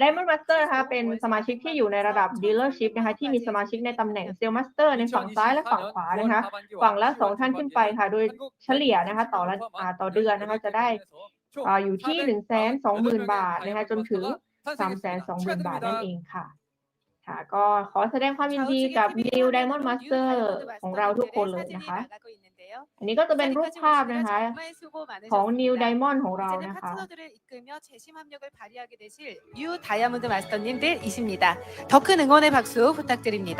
Diamond Master นะคะเป็นสมาชิกที่อยู่ในระดับ Dealership นะคะที่มีสมาชิกในตำแหน่ง Sales Master ในฝั่งซ้ายและฝั่งขวานะคะฝั่งละสองท่านขึ้นไปค่ะ โดยเฉลี่ยนะคะต่อละอ่าต่อเดือนนะคะจะได้อ่าอยู่ที่หนึ่งแสนสองหมื่นบาทนะคะจนถึงสามแสนสองหมื่นบาทนั่นเองค่ะ ค่ะ ก็ขอแสดงความยินดีกับ New Diamond Master ของเราทุกคนเลยนะคะ อันนี้ก็จะเป็นรูปภาพนะคะ ของนิวไดมอนด์ของเรานะคะ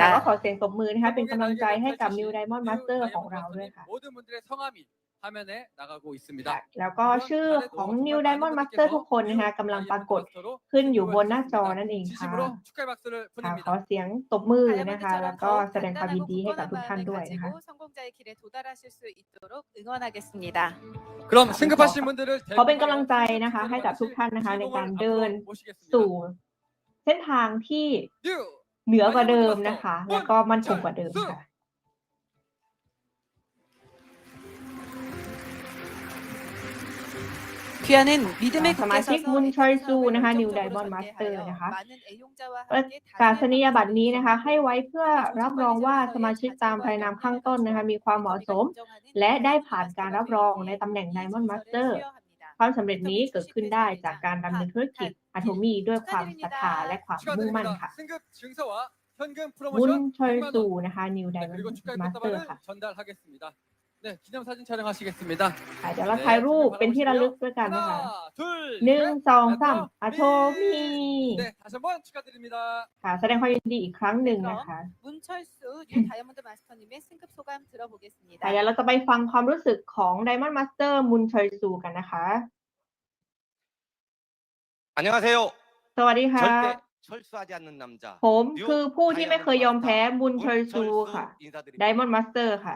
แล้วก็ขอเสียงตบมือนะคะ เป็นกำลังใจให้กับนิวไดมอนด์มาสเตอร์ของเราด้วยค่ะ แล้วก็ชื่อของ New Diamond Master ทุกคนนะคะกำลังปรากฏขึ้นอยู่บนหน้าจอนั่นเองค่ะขอเสียงตบมือนะคะ แล้วก็แสดงความยินดีให้กับทุกท่านด้วยนะคะขอเป็นกำลังใจนะคะ ให้กับทุกท่านนะคะ ในการเดินสู่เส้นทางที่เหนือกว่าเดิมนะคะ แล้วก็มั่นคงกว่าเดิมค่ะ 귀하는 믿음의 สมาชิก 국계에서 มุนชอยซูนะคะ 성공을 New Diamond 거두게 Master 하여 นะคะ 많은 애용자와 ประ 함께 กาศ 다수의 นียบัตรนี้นะคะ ให้ไว้เพื่อรับรองว่าสมาชิกตามภายนามข้างต้นนะคะ มีความเหมาะสม และได้ผ่านการรับรองในตำแหน่ง Diamond Master ความสำเร็จนี้เกิดขึ้นได้จากการดำเนินธุรกิจอะโทมี่ด้วยความศรัทธาและความมุ่งมั่น 축하드립니다. ค่ะ 승급 증서와 현금 มุน 프로모션 ชอย 100만 ซู 원. นะคะ New 네, Diamond 그리고 축하의 Master 꽃다발을 ค่ะ 전달하겠습니다. 네, 기념 사진 촬영하시겠습니다. ค่ะเดี๋ยวเราถ่ายรูปเป็นที่ระลึกด้วยกันนะคะ 하나, 둘, หนึ่ง 셋. สองสามอะโทมี่ 네, 다시 한번 축하드립니다. ค่ะ แสดงความยินดีอีกครั้งหนึ่งนะคะ 문철수 뉴 다이아몬드 마스터님의 승급 소감 들어보겠습니다. ค่ะเดี๋ยวเราจะไปฟังความรู้สึกของ Diamond Master มุนชอยซูกันนะคะ 안녕하세요. สวัสดีค่ะ 절대 철수하지 않는 남자. ผมคือผู้ที่ไม่เคยยอมแพ้มุนชอยซูค่ะ 인사드립니다. Diamond Master ค่ะ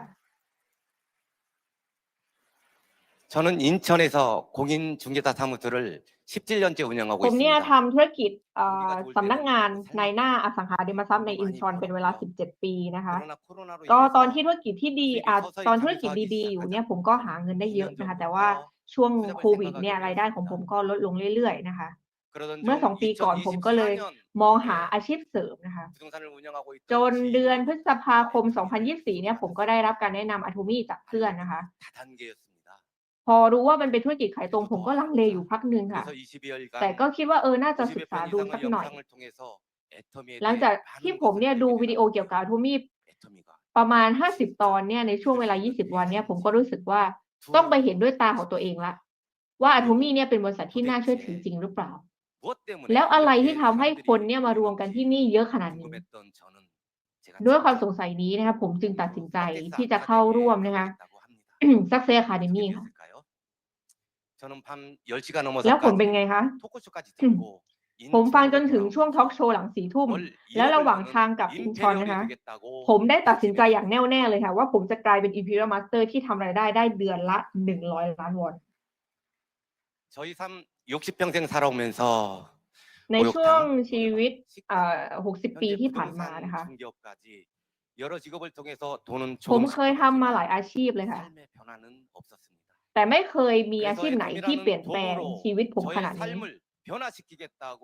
저는 인천에서 공인 중개사 사무소를 17년째 운영하고 ผมเนี่ย 있습니다. ทำธุรกิจเอ่อสำนักงานในหน้าอสังหาริมทรัพย์ในอินชอนเป็นเวลา 17 ปีนะคะ 그러나 코로나로 ก็ 인해서 ตอนที่ธุรกิจที่ดีอ่ะตอนธุรกิจดีๆ อยู่เนี่ยผมก็หาเงินได้เยอะนะคะ แต่ว่าช่วงโควิดเนี่ยรายได้ของผมก็ลดลงเรื่อยๆนะคะ 그러던 เมื่อ 중 สองปีก่อนผมก็เลย 2024년 มองหาอาชีพเสริมนะคะ 부동산을 운영하고 있던 จน 지인 เดือนพฤษภาคม 2024 เนี่ยผมก็ได้รับการแนะนำอะโทมี่จากเพื่อนนะคะ 다단계였습니다. พอรู้ว่ามันเป็นธุรกิจขายตรงผมก็ลังเลอยู่พักหนึ่งค่ะ แต่ก็คิดว่าเออน่าจะศึกษาดูสักหน่อย หลังจากที่ผมเนี่ยดูวิดีโอเกี่ยวกับทูมีประมาณ 50 ตอนเนี่ยในช่วงเวลา 20 วันเนี่ยผมก็รู้สึกว่าต้องไปเห็นด้วยตาของตัวเองละ ว่าอะทูมีเนี่ยเป็นบริษัทที่น่าเชื่อถือจริงหรือเปล่า แล้วอะไรที่ทำให้คนเนี่ยมารวมกันที่นี่เยอะขนาดนี้ด้วยความสงสัยนี้นะคะผมจึงตัดสินใจที่จะเข้าร่วมนะคะซักเซอร์คาเดมี่ค่ะ แล้วผมเป็นไงคะ ผมฟังจนถึงช่วงทอล์กโชว์หลังสี่ทุ่ม แล้วระหว่างทางกับอินชอนนะคะ ผมได้ตัดสินใจอย่างแน่วแน่เลยค่ะ ว่าผมจะกลายเป็น Imperial สเตอร์ที่ทำรายได้ได้เดือนละหนึ่งร้อยล้านวอนในช่วงชีวิตหกสิบปีที่ผ่านมานะคะ ผมเคยทำมาหลายอาชีพเลยค่ะ 삶의 변화는 없었습니다. แต่ไม่เคยมีอาชีพไหนที่เปลี่ยนแปลงชีวิตผมข 저의 นาดนี้ 삶을 변화시키겠다고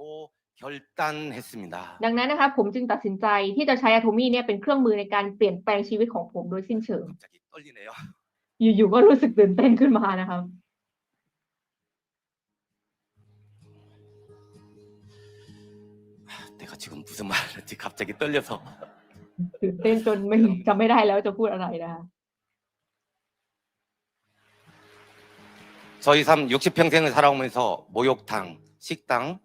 결단했습니다. ดังนั้นนะคะผมจึงตัดสินใจที่จะใช้อะโทมี่เนี่ยเป็นเครื่องมือในการเปลี่ยนแปลงชีวิตของผมโดยสิ้นเชิง 갑자기 떨리네요. อยู่ๆก็รู้สึกตื่นเต้นขึ้นมานะครับ 내가 지금 무슨 말을 했지 갑자기 떨려서 ตื่นเต้นจนไม่จำไม่ได้แล้วจะพูดอะไรนะคะ 저희 삶 60평생을 살아오면서 목욕탕, 식당,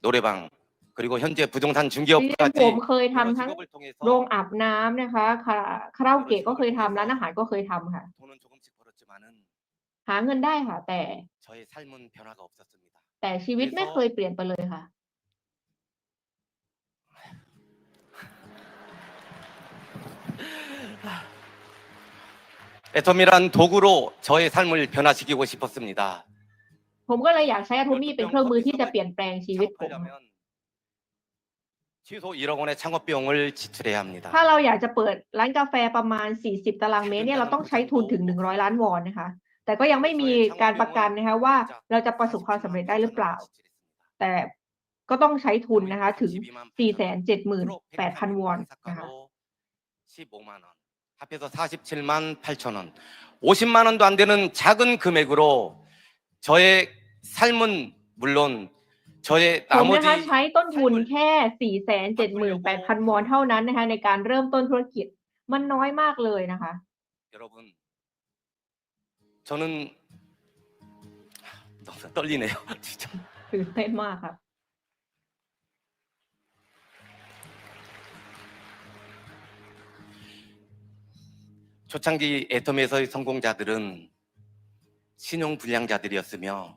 노래방 그리고 현재 부동산 จริงๆ 중개업까지 ผมเคยทำ 여러 ทั้ง 직업을 통해서 โรงอาบน้ำนะคะคาราคาราโอเกะก็เคยทำร้านอาหารก็เคยทำค่ะ 돈은 조금씩 벌었지만은 หาเงินได้ค่ะ แต่ 저의 삶은 변화가 없었습니다. แต่ชีวิตไม่เคยเปลี่ยนไปเลยค่ะ 애터미란 도구로 저의 삶을 변화시키고 싶었습니다. ผมก็เลยอยากใช้อะโทมี่เป็นเครื่องมือที่จะเปลี่ยนแปลงชีวิตผม 창업하려면 최소 1억 원의 창업 비용을 지출해야 합니다. ถ้าเราอยากจะเปิดร้านกาแฟประมาณ 40 ตารางเมตรเนี่ยเราต้องใช้ทุนถึง 100 ล้านวอนนะคะ แต่ก็ยังไม่มีการประกันนะคะว่าเราจะประสบความสำเร็จได้หรือเปล่า แต่ ก็ต้องใช้ทุนนะคะ ถึง 478,000 วอนนะคะ 15만 원. 합해서 47만 8천 원. 50만 원도 안 되는 작은 금액으로 저의 삶은 물론 저의 ผมนะคะ 나머지 ใช้ต้นทุนแค่ 478,000 วอนเท่านั้นนะคะ ในการเริ่มต้นธุรกิจ มันน้อยมากเลยนะคะ 여러분 저는 너무 떨리네요. 진짜. ตื่นเต้นมากครับ 초창기 애터미에서의 성공자들은 신용 불량자들이었으며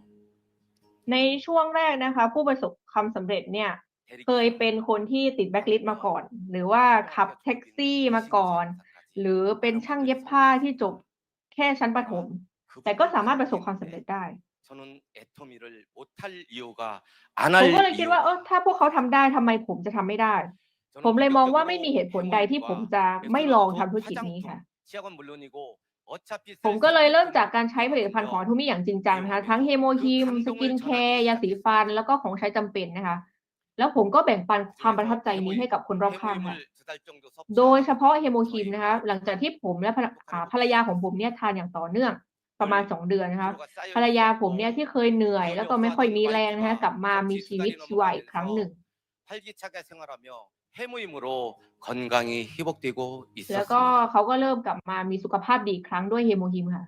ในช่วงแรกนะคะ ผู้ประสบความสำเร็จเนี่ย เคยเป็นคนที่ติดแบ็คลิสต์มาก่อน หรือว่าขับแท็กซี่มาก่อน หรือเป็นช่างเย็บผ้าที่จบแค่ชั้นประถม แต่ก็สามารถประสบความสำเร็จได้ 저는 애터미를 못할 이유가 ผ 안할 มก็เลยคิดว่าเออถ้าพวกเขาทำได้ทำไมผมจะทำไม่ได้ ผมเลยมองว่าไม่มีเหตุผลใดที่ผมจะไม่ลองทำธุรกิจนี้ค่ะ ผมก็เลยเริ่มจากการใช้ผลิตภัณฑ์ของทูมี่อย่างจริงจังนะคะ ทั้งเฮโมฮีมสกินแคร์ยาสีฟัน แล้วก็ของใช้จำเป็นนะคะ แล้วผมก็แบ่งปันความประทับใจนี้ให้กับคนรอบข้างค่ะโดยเฉพาะเฮโมฮีมนะคะ หลังจากที่ผมและภรรยาของผมเนี่ยทานอย่างต่อเนื่องประมาณสองเดือนนะคะภรรยาผมเนี่ยที่เคยเหนื่อย แล้วก็ไม่ค่อยมีแรงนะคะกลับมามีชีวิตชีวาอีกครั้งหนึ่ง 활기차게 생활하며 해모임으로 건강이 회복되고 แล้วก็ 있었습니다. เขาก็เริ่มกลับมามีสุขภาพดีอีกครั้งด้วยเฮโมฮิมค่ะ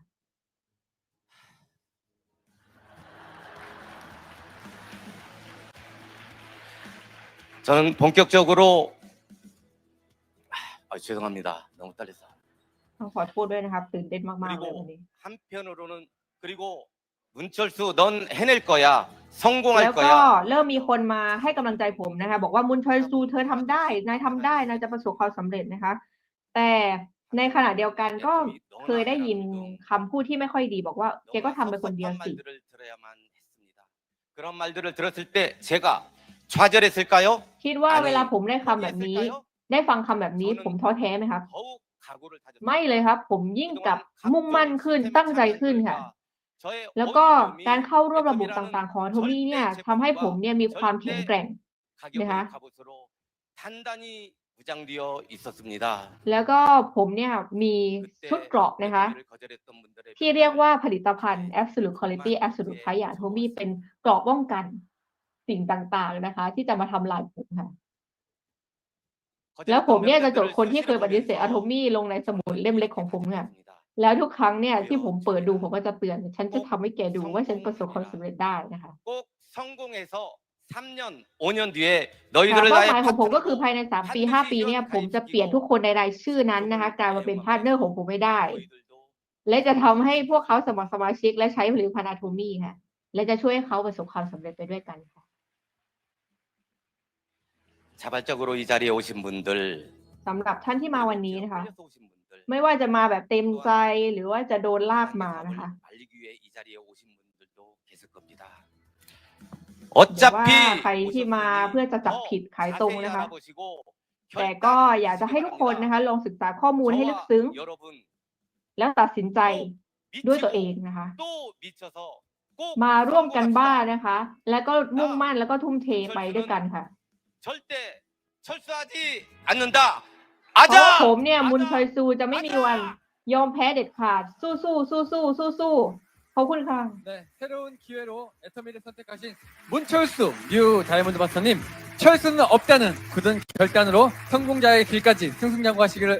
저는 본격적으로 아, 죄송합니다. 너무 떨려서. ต้องขอโทษด้วยนะครับ ตื่นเต้นมากๆเลยวัน 그리고 นี้ 한편으로는 그리고 문철수 넌 해낼 거야. 성공할 แล้วก็ 거야. เริ่มมีคนมาให้กำลังใจผมนะคะ บอกว่ามุนชอยซูเธอทำได้ นายทำได้นายจะประสบความสำเร็จนะคะ แต่ในขณะเดียวกันก็เคยได้ยินคำพูดที่ไม่ค่อยดี บอกว่าแกก็ทำไปคนเดียว 섭섭한 สิ 말들을 들어야만 했습니다. 그런 말들을 들었을 때 제가 좌절했을까요? คิดว่าเวลาผมได้คำแบบนี้ 포기했을까요? ได้ฟังคำแบบนี้ ผมท้อแท้ไหมครับ 더욱 각오를 다졌습니다. ไม่เลยครับ ผมยิ่งกลับมุ่งมั่นขึ้นตั้งใจขึ้นค่ะ 저의 แล้วก็การเข้าร่วมระบบต่างๆ ของโทมี่เนี่ยทำให้ผมเนี่ยมีความแข็งแกร่งนะคะแล้วก็ผมเนี่ยมีชุดเกราะนะคะ ที่เรียกว่าผลิตภัณฑ์ absolute quality absolute price อย่างโทมี่เป็นเกราะป้องกันสิ่งต่างๆนะคะ ที่จะมาทำลายผมค่ะแล้วผมเนี่ยจะจดคนที่เคยปฏิเสธอะโทมี่ลงในสมุดเล่มเล็กของผมเนี่ย แล้วทุกครั้งเนี่ยที่ผมเปิดดูผมก็จะเตือน ฉันจะทำให้แกดูว่าฉันประสบความสำเร็จได้นะคะ 꼭 성공해서 3년, 5년 뒤에 ค่ะ 너희들을 เป้า 나의 หมายของผมก็คือ 파트너로 ภายในสามปีห้าปีเนี่ย ผมจะเปลี่ยนทุกคนในรายชื่อนั้นนะคะกลายมาเป็นพาร์ทเนอร์ของผมไม่ได้ 너희들도 และจะทำให้พวกเขาสมัครสมาชิกและใช้ผลิตภัณฑ์อะโทมี่ค่ะ และจะช่วยให้เขาประสบความสำเร็จไปด้วยกันค่ะ 자발적으로 이 자리에 오신 분들 สำหรับท่านที่มาวันนี้นะคะ 끌려서 오신 분들 ไม่ว่าจะมาแบบเต็มใจหรือว่าจะโดนลากมานะคะว่าใครที่มาเพื่อจะจับผิดขายตรงนะคะแต่ก็อยากจะให้ทุกคนนะคะลองศึกษาข้อมูลให้ลึกซึ้ง แล้วตัดสินใจด้วยตัวเองนะคะ มาร่วมกันบ้านะคะ แล้วก็มุ่งมั่นแล้วก็ทุ่มเทไปด้วยกันค่ะ เพราะว่า 아자! ผมเนี่ยมุนชอยซูจะไม่มีวันยอมแพ้เด็ดขาด สู้สู้สู้สู้สู้สู้ขอบคุณค่ะ 네, 새로운 기회로 애터미를 선택하신 문철수 뉴 다이아몬드 마스터님 철수는 없다는 굳은 결단으로 성공자의 길까지 승승장구하시기를